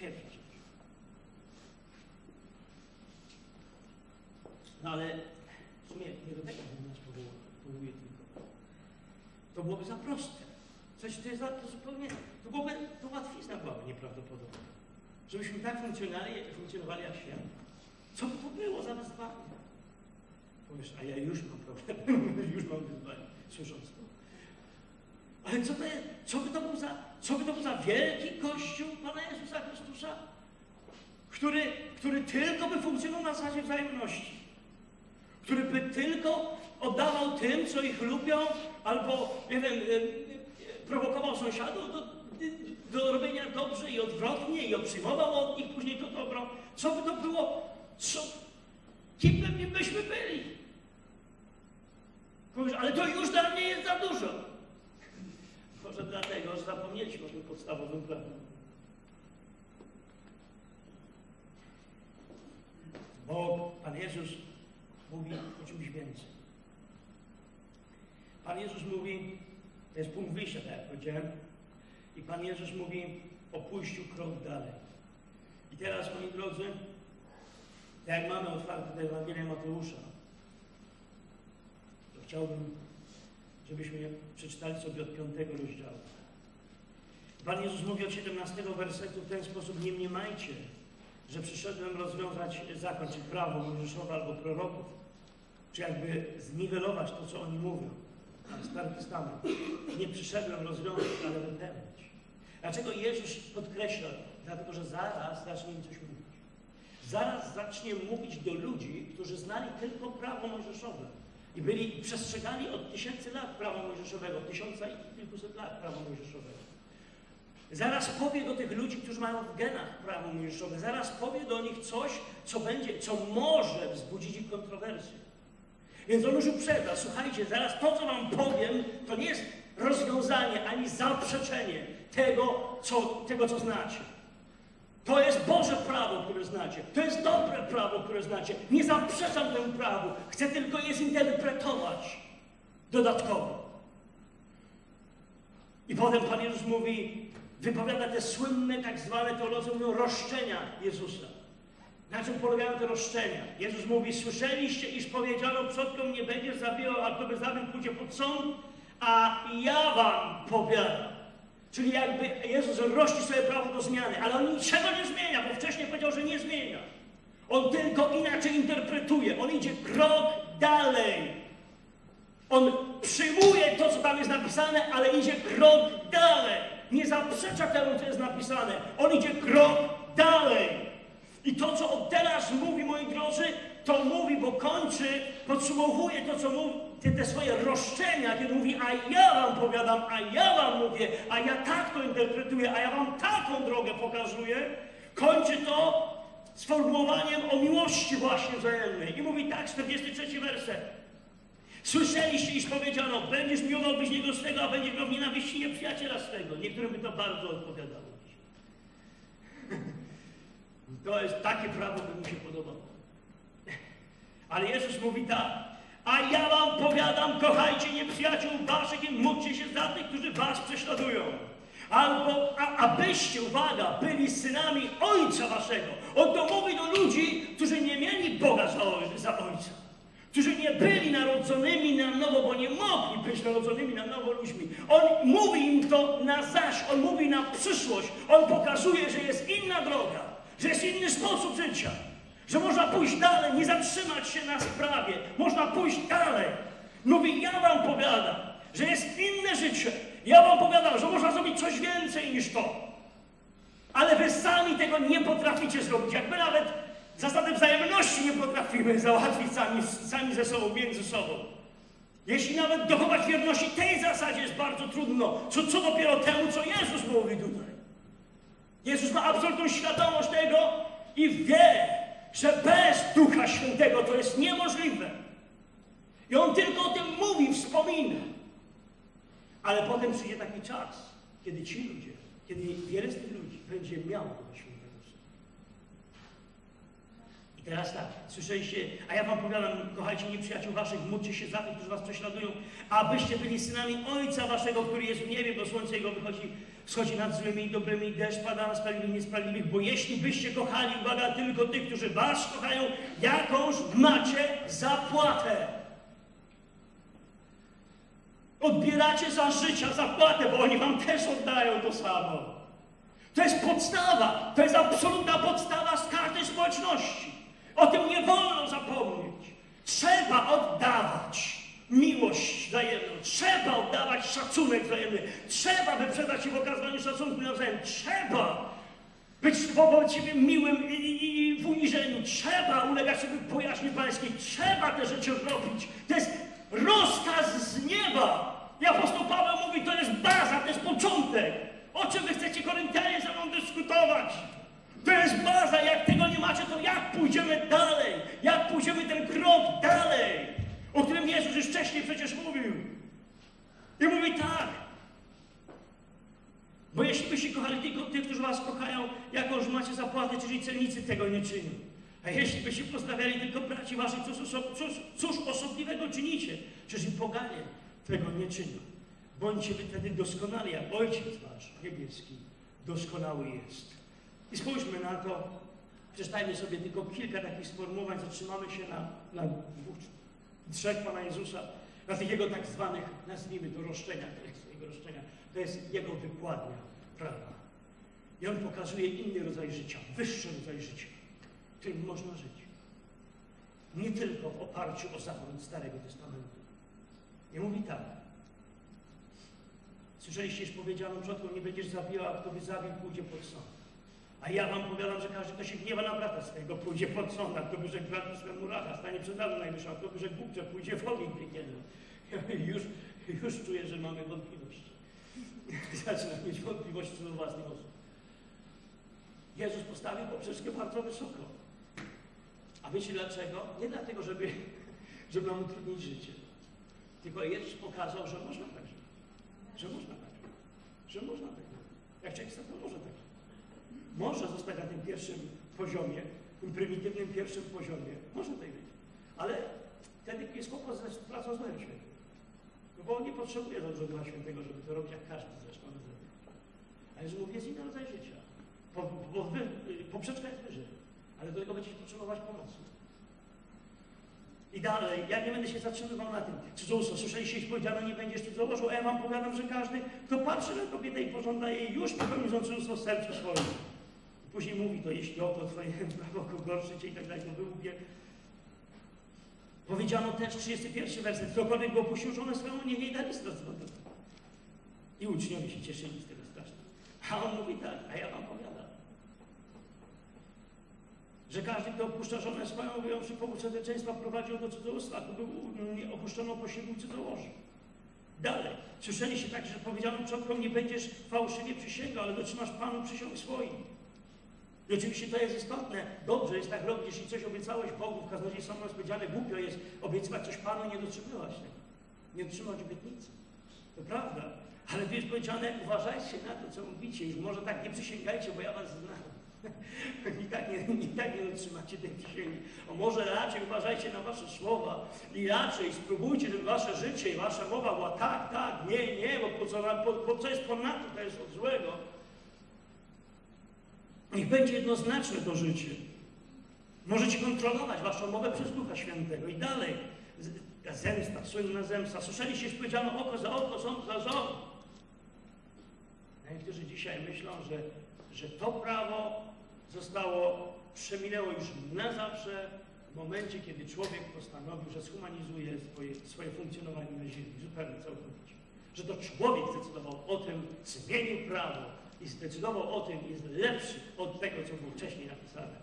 pierwsza. No ale w sumie nie do tego nas powołuje tylko. To byłoby za proste. Coś to jest to zupełnie, to byłoby, to łatwizna byłaby nieprawdopodobna. Żebyśmy tak funkcjonowali, funkcjonowali jak świat. Co by to było za wyzwanie? Powiesz, a ja już mam problem, już mam wyzwanie, słysząc to. Ale co, to jest, co, by to był za, co by to był za wielki Kościół Pana Jezusa Chrystusa, który, który tylko by funkcjonował na zasadzie wzajemności, który by tylko oddawał tym, co ich lubią, albo, nie wiem, prowokował sąsiadów do, do robienia dobrze i odwrotnie i przyjmował od nich później to dobro. Co by to było? Co? Kim by byśmy byli? Ale to już dla mnie jest za dużo. Może dlatego, że zapomnieliśmy o tym podstawowym planie. Bo Pan Jezus mówi o czymś więcej. Pan Jezus mówi, to jest punkt wyjścia, tak jak powiedziałem, i Pan Jezus mówi o pójściu krok dalej. I teraz, moi drodzy, jak mamy otwarte Ewangelię Mateusza, to chciałbym, żebyśmy przeczytali sobie od piątego rozdziału. Pan Jezus mówi od 17 wersetu w ten sposób, nie mniemajcie, że przyszedłem rozwiązać zakon, czy prawo mojżeszowe albo proroków, czy jakby zniwelować to, co oni mówią. Ale Stary Testament. Nie przyszedłem rozwiązać, ale wypełnić. Dlaczego Jezus podkreśla? Dlatego, że zaraz zacznie im coś mówić. Zaraz zacznie mówić do ludzi, którzy znali tylko prawo mojżeszowe. I byli i przestrzegali od tysięcy lat prawa mojżeszowego, tysiąca i kilkuset lat prawa mojżeszowego. Zaraz powie do tych ludzi, którzy mają w genach prawo mojżeszowe, zaraz powie do nich coś, co będzie, co może wzbudzić ich kontrowersję. Więc on już uprzedza, słuchajcie, zaraz to, co wam powiem, to nie jest rozwiązanie ani zaprzeczenie tego, co, tego, co znacie. To jest Boże prawo, które znacie. To jest dobre prawo, które znacie. Nie zaprzeczam temu prawu. Chcę tylko je zinterpretować dodatkowo. I potem Pan Jezus mówi, wypowiada te słynne, tak zwane teolodzy mówią, roszczenia Jezusa. Na czym polegają te roszczenia? Jezus mówi, słyszeliście, iż powiedziano przodkom nie będziesz zabijał, kto by zabił, pójdzie pod sąd, a ja wam powiadam. Czyli jakby Jezus rości sobie prawo do zmiany, ale on niczego nie zmienia, bo wcześniej powiedział, że nie zmienia. On tylko inaczej interpretuje. On idzie krok dalej. On przyjmuje to, co tam jest napisane, ale idzie krok dalej. Nie zaprzecza temu, co jest napisane. On idzie krok dalej. I to, co on teraz mówi, moi drodzy, to mówi, bo kończy, podsumowuje to, co mówi, te, te swoje roszczenia, kiedy mówi, a ja wam powiadam, a ja wam mówię, a ja tak to interpretuję, a ja wam taką drogę pokazuję, kończy to sformułowaniem o miłości właśnie wzajemnej. I mówi tak, 43 werset. Słyszeliście, iż powiedziano, będziesz miłował bliźniego swego, a będziesz miał nienawiści nieprzyjaciela swego. Niektórym by to bardzo odpowiadało. To jest takie prawo, które mi się podobało. Ale Jezus mówi tak, a ja wam powiadam, kochajcie nieprzyjaciół waszych i módlcie się za tych, którzy was prześladują. Albo, a, abyście, uwaga, byli synami Ojca waszego. On to mówi do ludzi, którzy nie mieli Boga za, za Ojca. Którzy nie byli narodzonymi na nowo, bo nie mogli być narodzonymi na nowo ludźmi. On mówi im to na zaś, on mówi na przyszłość. On pokazuje, że jest inna droga, że jest inny sposób życia. Że można pójść dalej, nie zatrzymać się na sprawie. Można pójść dalej. Mówi, ja wam powiadam, że jest inne życie. Ja wam powiadam, że można zrobić coś więcej niż to. Ale wy sami tego nie potraficie zrobić. Jak my nawet zasady wzajemności nie potrafimy załatwić sami, sami ze sobą, między sobą. Jeśli nawet dochować wierności tej zasadzie jest bardzo trudno, co, co dopiero temu, co Jezus mówi tutaj. Jezus ma absolutną świadomość tego i wie, że bez Ducha Świętego to jest niemożliwe. I On tylko o tym mówi, wspomina. Ale potem przyjdzie taki czas, kiedy ci ludzie, kiedy wiele z tych ludzi będzie miało Ducha. I teraz tak, słyszeliście, a ja wam powiadam, kochajcie nieprzyjaciół waszych, módlcie się za tych, którzy was prześladują, abyście byli synami Ojca waszego, który jest w niebie, bo słońce Jego wychodzi, wschodzi nad złymi i dobrymi, deszcz pada na sprawiedliwych i niesprawiedliwych, bo jeśli byście kochali, uwaga, tylko tych, którzy was kochają, jakąż macie zapłatę. Odbieracie za życia zapłatę, bo oni wam też oddają to samo. To jest podstawa, to jest absolutna podstawa z każdej społeczności. O tym nie wolno zapomnieć. Trzeba oddawać miłość wzajemną, trzeba oddawać szacunek wzajemny, trzeba wyprzedzać się w okazaniu szacunku nawzajem, trzeba być wobec miłym i, i, i w uniżeniu, trzeba ulegać sobie pojaźni pańskiej, trzeba te rzeczy robić. To jest rozkaz z nieba. I apostoł Paweł mówi, to jest baza, to jest początek. O czym wy chcecie Koryntianie ze mną dyskutować? To jest baza, jak tego nie macie, to jak pójdziemy dalej? Jak pójdziemy ten krok dalej? O którym Jezus już wcześniej przecież mówił. I mówi tak. Bo jeśli byście kochali tylko tych, którzy was kochają, jakąż macie zapłatę, czyli celnicy tego nie czynią. A jeśli byście pozdrawiali tylko braci waszych, cóż, cóż, cóż osobliwego czynicie? Czyż i poganie tego nie czynią. Bądźcie wy wtedy doskonali, jak Ojciec wasz niebieski doskonały jest. I spójrzmy na to, przeczytajmy sobie tylko kilka takich sformułowań, zatrzymamy się na, na dwóch, trzech Pana Jezusa, tych Jego tak zwanych, nazwijmy to roszczeniach, Jego roszczenia. To jest Jego wykładnia prawa. I On pokazuje inny rodzaj życia, wyższy rodzaj życia, którym można żyć. Nie tylko w oparciu o zakon Starego Testamentu. I mówi tak, Słyszeliście, że powiedziano przodkom, nie będziesz zabijał, a kto by zabił, pójdzie pod sąd. A ja wam powiadam, że każdy, kto się gniewa na brata swojego, pójdzie pod sąd, a kto by rzekł bratu swemu racha, stanie przed Radą Najwyższą, a kto by rzekł głupcze, pójdzie w ogień piekielny. Już, już czuję, że mamy wątpliwości. Zaczynam mieć wątpliwości co do własnych osób. Jezus postawił poprzeczkę bardzo wysoko. A wiecie dlaczego? Nie dlatego, żeby, żeby nam utrudnić życie. Tylko Jezus pokazał, że można tak żyć. Że można tak żyć. Że można tak żyć. Jak człowiek to może tak żyć. Może zostać na tym pierwszym poziomie, tym prymitywnym pierwszym poziomie. Może tak być. Ale wtedy jest kłopot z pracą z Świętym. No bo on nie potrzebuje dużo Ducha Świętego, żeby to robić jak każdy zresztą na zewnątrz. Ale jest inny rodzaj życia. Po, wy, poprzeczka jest wyżej. Ale do tego będziecie potrzebować pomocy. I dalej, ja nie będę się zatrzymywał na tym. Cudzołóstwo, słyszeliście, jeśli powiedziano, nie będziesz cudzołożył, a ja wam powiadam, że każdy, kto patrzy na kobietę i pożąda jej, już popełnił cudzołóstwo w sercu swoim. Później mówi to, jeśli oko twoje prawo gorsze cię i tak dalej, to wyłupie. Powiedziano też, 31 werset, ktokolwiek go opuścił żonę swoją, niech jej da list. I uczniowie się cieszyli z tego strasznie. A on mówi tak, a ja wam powiadam, że każdy, kto opuszcza żonę swoją, wyjąwszy powód człowieczeństwa, prowadził do cudzołóstwa, to był opuszczono posiłku cudzołoży. Dalej, słyszeliście tak, że powiedziano przodkom, nie będziesz fałszywie przysięgał, ale dotrzymasz Panu przysiąg swoim. I oczywiście to jest istotne. Dobrze jest tak robić, jeśli coś obiecałeś Bogu, w kaznodzie są powiedziane, głupio jest obiecywać coś Panu nie dotrzymywać tego. Nie dotrzymać obietnicy. To prawda. Ale tu jest powiedziane, uważajcie na to, co mówicie. Już może tak nie przysięgajcie, bo ja was znam. I tak nie, i tak nie dotrzymacie tej przysięgi. O może raczej uważajcie na wasze słowa i raczej spróbujcie, żeby wasze życie i wasza mowa była tak, tak, nie, nie, bo po co, po, po co jest ponadto, to jest od złego. Niech będzie jednoznaczne to życie. Możecie kontrolować waszą mowę przez Ducha Świętego. I dalej, zemsta, słynna zemsta. Słyszeliście, że powiedziano oko za oko, ząb za ząb. Niektórzy dzisiaj myślą, że, że to prawo zostało, przeminęło już na zawsze w momencie, kiedy człowiek postanowił, że zhumanizuje swoje, swoje funkcjonowanie na ziemi, zupełnie całkowicie. Że to człowiek zdecydował o tym, zmienił prawo i zdecydował o tym, jest lepszy od tego, co było wcześniej napisane.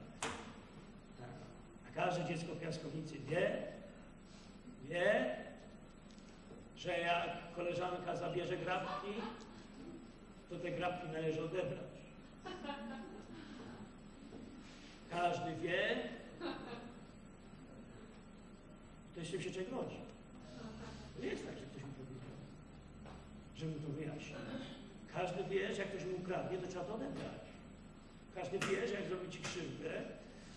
A każde dziecko piaskownicy wie, wie, że jak koleżanka zabierze grabki, to te grabki należy odebrać. Każdy wie, to jest czym się człowiek rodzi. To jest tak, że ktoś mi powiedział, że mu to wyjaśni. Każdy wie, że jak ktoś mu ukradnie, to trzeba to odebrać. Każdy wie, że jak zrobi ci krzywdę,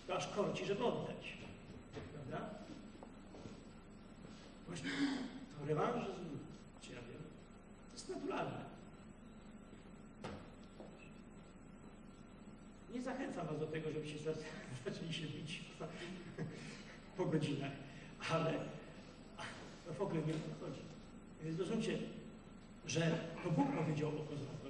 to aż korci, żeby oddać. Prawda? Właśnie to rewanżyzm, czy ja wiem, to jest naturalne. Nie zachęcam was do tego, żebyście za- zaczęli się bić po godzinach, ale w ogóle nie o to chodzi. Więc zrozumcie, że to Bóg powiedział o kozłach